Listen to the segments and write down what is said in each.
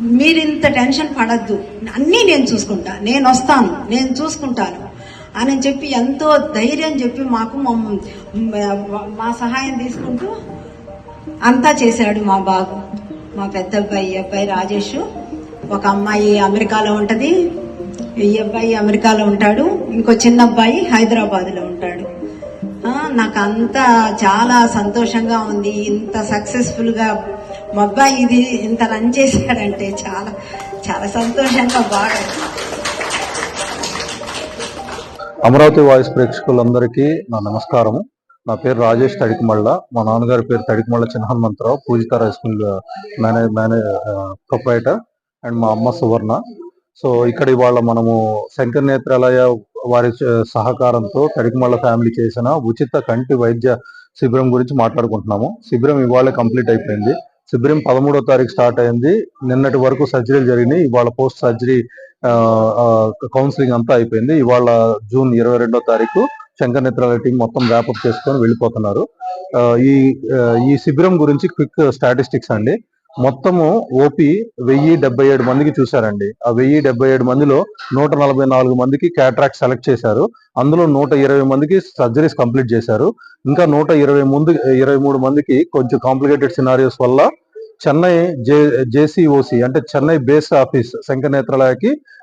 మీరు ఇంత టెన్షన్ పడద్దు. అన్నీ నేను చూసుకుంటా. నేను వస్తాను. నేను చూసుకుంటాను. అని చెప్పి ఎంతో ధైర్యం చెప్పి మాకు మా సహాయం తీసుకుంటూ అంతా చేశాడు మా బాబు. మా పెద్ద అబ్బాయి ఈ అబ్బాయి రాజేష్. ఒక అమ్మాయి అమెరికాలో ఉంటుంది. ఈ అబ్బాయి అమెరికాలో ఉంటాడు. ఇంకో చిన్న అబ్బాయి హైదరాబాద్లో ఉంటాడు. నాకు అంతా చాలా సంతోషంగా ఉంది. ఇంత సక్సెస్ఫుల్గా మా అబ్బాయి ఇది ఇంత రన్ చేశాడంటే చాలా చాలా సంతోషంగా బాగా. అమరావతి వాయిస్ ప్రేక్షకులందరికీ నా నమస్కారం నా పేరు రాజేష్ తడికిమళ్ళ. మా నాన్నగారి పేరు తడికిమళ్ళ చిన్న Pujitha rice mill manage manage proprietor and మా అమ్మ సువర్ణ. సో ఇక్కడ ఇవాళ మనము శంకర్ నేత్రాలయ వారి సహకారంతో తడికిమళ్ళ ఫ్యామిలీ చేసిన ఉచిత కంటి వైద్య శిబిరం గురించి మాట్లాడుకుంటున్నాము. శిబిరం ఇవాళ కంప్లీట్ అయిపోయింది. శిబిరం పదమూడో తారీఖు స్టార్ట్ అయింది. నిన్నటి వరకు సర్జరీలు జరిగినాయి. ఇవాళ పోస్ట్ సర్జరీ కౌన్సిలింగ్ అంతా అయిపోయింది. ఇవాళ జూన్ ఇరవై రెండో తారీఖు శంకర్ నేత్రాల టీం మొత్తం ర్యాపప్ చేసుకొని వెళ్ళిపోతున్నారు. ఈ ఈ శిబిరం గురించి క్విక్ స్టాటిస్టిక్స్ అండి. మొత్తము ఓపీ వెయ్యి డెబ్బై ఏడు మందికి చూశారండి. ఆ వెయ్యి డెబ్బై ఏడు మందిలో నూట నలభై నాలుగు మందికి క్యాట్రాక్ట్ సెలెక్ట్ చేశారు. అందులో నూట ఇరవై మందికి సర్జరీస్ కంప్లీట్ చేశారు. ఇంకా నూట ఇరవై ముందు ఇరవై మూడు మందికి కొంచెం కాంప్లికేటెడ్ సినారియోస్ వల్ల చెన్నై జే జేసీఓసి అంటే Chennai base office Shankar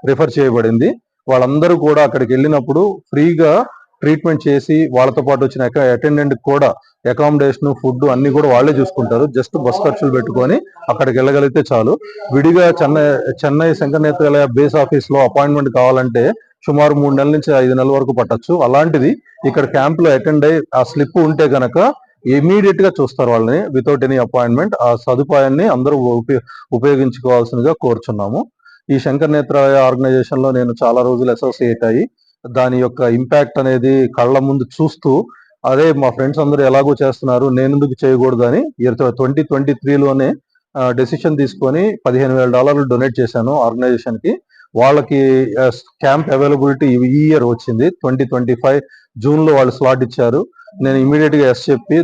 refer చేయబడింది. వాళ్ళందరూ కూడా అక్కడికి వెళ్ళినప్పుడు ఫ్రీగా ట్రీట్మెంట్ చేసి వాళ్ళతో పాటు వచ్చిన అటెండెంట్ కూడా అకామిడేషన్ ఫుడ్ అన్ని కూడా వాళ్ళే చూసుకుంటారు. జస్ట్ బస్ ఖర్చులు పెట్టుకొని అక్కడికి వెళ్ళగలిగితే చాలు. విడిగా చెన్నై చెన్నై శంకర్ నేత్రాలయ బేస్ ఆఫీస్లో అపాయింట్మెంట్ కావాలంటే సుమారు మూడు నెలల నుంచి ఐదు నెలల వరకు పట్టచ్చు. అలాంటిది ఇక్కడ క్యాంప్లో అటెండ్ అయ్యి ఆ స్లిప్ ఉంటే గనక ఇమీడియట్గా చూస్తారు వాళ్ళని వితౌట్ ఎనీ అపాయింట్మెంట్ ఆ సదుపాయాన్ని అందరూ ఉపయో- ఉపయోగించుకోవాల్సిందిగా కోరుచున్నాము. ఈ శంకర్ నేత్రాలయ ఆర్గనైజేషన్లో నేను చాలా రోజులు అసోసియేట్ అయ్యి దాని యొక్క ఇంపాక్ట్ అనేది కళ్ళ ముందు చూస్తూ అదే మా ఫ్రెండ్స్ అందరూ ఎలాగో చేస్తున్నారు నేను ఎందుకు చేయకూడదు అని ట్వంటీ ట్వంటీ త్రీలోనే డెసిషన్ తీసుకొని పదిహేను వేల డాలర్లు డొనేట్ చేశాను ఆర్గనైజేషన్కి వాళ్ళకి క్యాంప్ అవైలబిలిటీ ఈ ఇయర్ వచ్చింది. ట్వంటీ ట్వంటీ ఫైవ్ జూన్లో వాళ్ళు స్లాట్ ఇచ్చారు. నేను ఇమీడియట్గా ఎస్ చెప్పి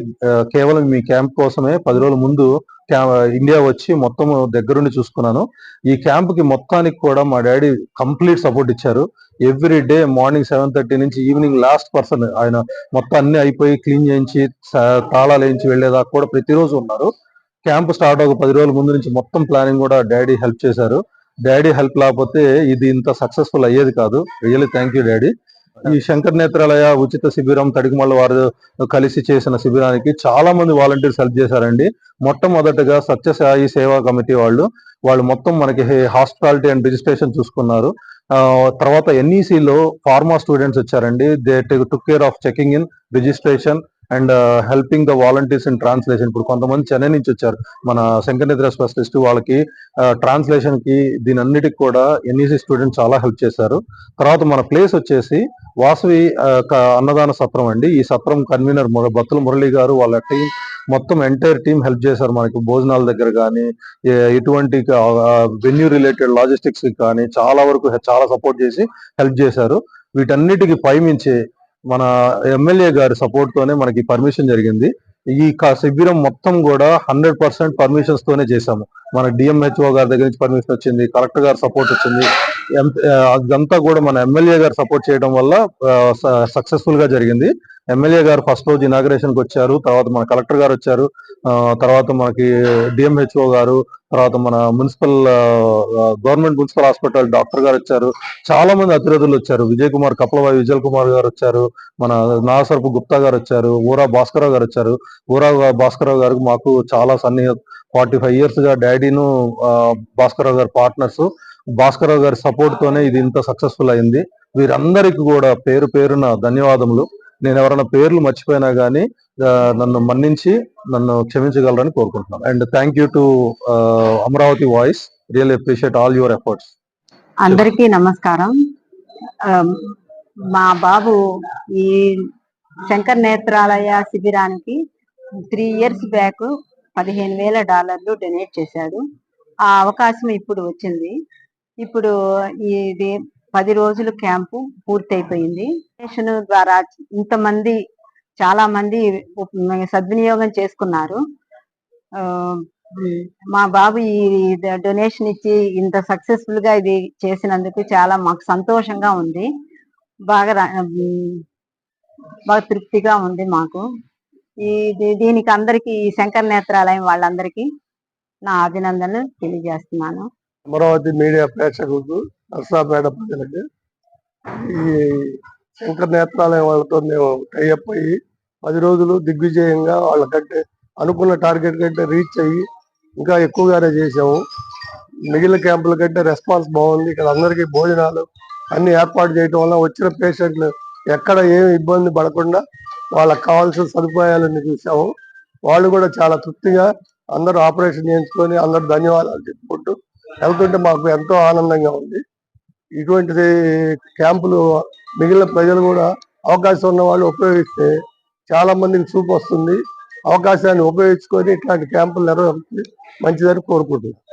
కేవలం మీ క్యాంప్ కోసమే పది రోజుల ముందు ఇండియా వచ్చి మొత్తం దగ్గరుండి చూసుకున్నాను. ఈ క్యాంప్కి మొత్తానికి కూడా మా డాడీ కంప్లీట్ సపోర్ట్ ఇచ్చారు. Every day morning seven thirty నుంచి ఈవినింగ్ లాస్ట్ పర్సన్ ఆయన మొత్తం అన్ని అయిపోయి క్లీన్ చేయించి తాళాలు వేయించి వెళ్ళేదాకా కూడా ప్రతిరోజు ఉన్నారు. క్యాంప్ స్టార్ట్ ఒక పది రోజుల ముందు నుంచి మొత్తం ప్లానింగ్ కూడా డాడీ హెల్ప్ చేశారు. డాడీ హెల్ప్ లేకపోతే ఇది ఇంత సక్సెస్ఫుల్ అయ్యేది కాదు. Really thank you daddy. ఈ శంకర్ నేత్రాలయ ఉచిత శిబిరం తడికమల్ల వారు కలిసి చేసిన శిబిరానికి చాలా మంది వాలంటీర్స్ హెల్ప్ చేశారండి. మొట్టమొదటగా సత్యసాయి సేవా కమిటీ వాళ్ళు వాళ్ళు మొత్తం మనకి హాస్పిటాలిటీ అండ్ రిజిస్ట్రేషన్ చూసుకున్నారు. ఆ, తర్వాత NEC లో ఫార్మా స్టూడెంట్స్ వచ్చారండి. They took care of checking in registration. And helping the volunteers in translation ఇప్పుడు కొంతమంది చెన్నై నుంచి వచ్చారు. మన శంకర్ నిద్ర స్పెషలిస్ట్ వాళ్ళకి uh, ట్రాన్స్లేషన్కి దీని అన్నిటికి కూడా ఎన్ఈసి స్టూడెంట్స్ చాలా హెల్ప్ చేశారు. తర్వాత మన ప్లేస్ వచ్చేసి వాసవి uh, అన్నదాన సత్రం అండి. ఈ సత్రం కన్వీనర్ బత్తుల మురళి గారు వాళ్ళ టీం మొత్తం ఎంటైర్ టీం హెల్ప్ చేశారు మనకి. భోజనాల దగ్గర కానీ ఎటువంటి వెన్యూ రిలేటెడ్ లాజిస్టిక్స్ కానీ చాలా వరకు చాలా సపోర్ట్ చేసి హెల్ప్ చేశారు. వీటన్నిటికి పైమించి మన ఎమ్మెల్యే గారి సపోర్ట్ తోనే మనకి పర్మిషన్ జరిగింది. ఈ శిబిరం మొత్తం కూడా హండ్రెడ్ పర్సెంట్ పర్మిషన్స్ తోనే చేశాము. మన డిఎంహెచ్ఓ గారి దగ్గర నుంచి పర్మిషన్ వచ్చింది కలెక్టర్ గారు సపోర్ట్ వచ్చింది. అదంతా కూడా మన ఎమ్మెల్యే గారు సపోర్ట్ చేయడం వల్ల సక్సెస్ఫుల్గా జరిగింది. ఎమ్మెల్యే గారు ఫస్ట్ రోజు ఇనాగ్రేషన్కి వచ్చారు తర్వాత మన కలెక్టర్ గారు వచ్చారు తర్వాత మనకి డిఎంహెచ్ఓ గారు తర్వాత మన municipal government municipal hospital doctor గారు వచ్చారు. చాలా మంది అతిథులు వచ్చారు. విజయ్ కుమార్ కపలవాయి విజయ్ కుమార్ గారు వచ్చారు. మన నాగసరపు గుప్తా గారు వచ్చారు. ఊరా భాస్కరరావు గారు వచ్చారు. ఊరా భాస్కరరావు గారికి మాకు చాలా సన్నిహ ఫార్టీ ఫైవ్ ఇయర్స్గా డాడీను భాస్కరరావు గారు పార్ట్నర్స్ భాస్కరరావు గారి సపోర్ట్ తోనే ఇది ఇంత సక్సెస్ఫుల్ అయింది. వీరందరికీ కూడా పేరు పేరున ధన్యవాదములు. నేను ఎవరైనా పేర్లు మర్చిపోయినా కానీ నన్ను మన్నించి నన్ను క్షమించగలరని కోరుకుంటున్నాను. And thank you to Amaravati voice. Real appreciate all your efforts అందరికీ నమస్కారం. మా బాబు ఈ శంకర్ నేత్రాలయ శిబిరానికి త్రీ ఇయర్స్ బ్యాక్ పదిహేను వేల డాలర్లు డొనేట్ చేశాడు. ఆ అవకాశం ఇప్పుడు వచ్చింది. ఇప్పుడు ఇది పది రోజులు క్యాంపు పూర్తయిపోయింది. డొనేషన్ ద్వారా ఇంతమంది చాలా మంది సద్వినియోగం చేసుకున్నారు. మా బాబు ఈ డొనేషన్ ఇచ్చి ఇంత సక్సెస్ఫుల్గా ఇది చేసినందుకు చాలా మాకు సంతోషంగా ఉంది. బాగా బాగా తృప్తిగా ఉంది మాకు. ఈ దీనికి అందరికి ఈ శంకర్ నేత్రాలయం వాళ్ళందరికీ నా అభినందనలు తెలియజేస్తున్నాను. అమరావతి మీడియా ప్రేక్షకులకు నర్సాపేట ప్రజలకి. ఈ శంకర్ నేత్రాలయం వాళ్ళతో మేము టైఅప్ అయ్యి పది రోజులు దిగ్విజయంగా వాళ్ళకంటే అనుకున్న టార్గెట్ కంటే రీచ్ అయ్యి ఇంకా ఎక్కువగానే చేసాము మిగిలిన క్యాంపుల కంటే రెస్పాన్స్ బాగుంది. ఇక్కడ అందరికీ భోజనాలు అన్ని ఏర్పాటు చేయటం వల్ల వచ్చిన పేషెంట్లు ఎక్కడ ఏమి ఇబ్బంది పడకుండా వాళ్ళకి కావాల్సిన సదుపాయాలన్నీ చూసాము వాళ్ళు కూడా చాలా తృప్తిగా అందరూ ఆపరేషన్ చేయించుకొని అందరూ ధన్యవాదాలు చెప్పుకుంటూ వెళ్తుంటే మాకు ఎంతో ఆనందంగా ఉంది. ఇటువంటిది క్యాంపులు మిగిలిన ప్రజలు కూడా అవకాశం ఉన్న వాళ్ళు ఉపయోగిస్తే చాలా మందికి చూపు వస్తుంది. అవకాశాన్ని ఉపయోగించుకొని ఇట్లాంటి క్యాంపులు నిర్వహించి మంచిదని కోరుకుంటున్నాను.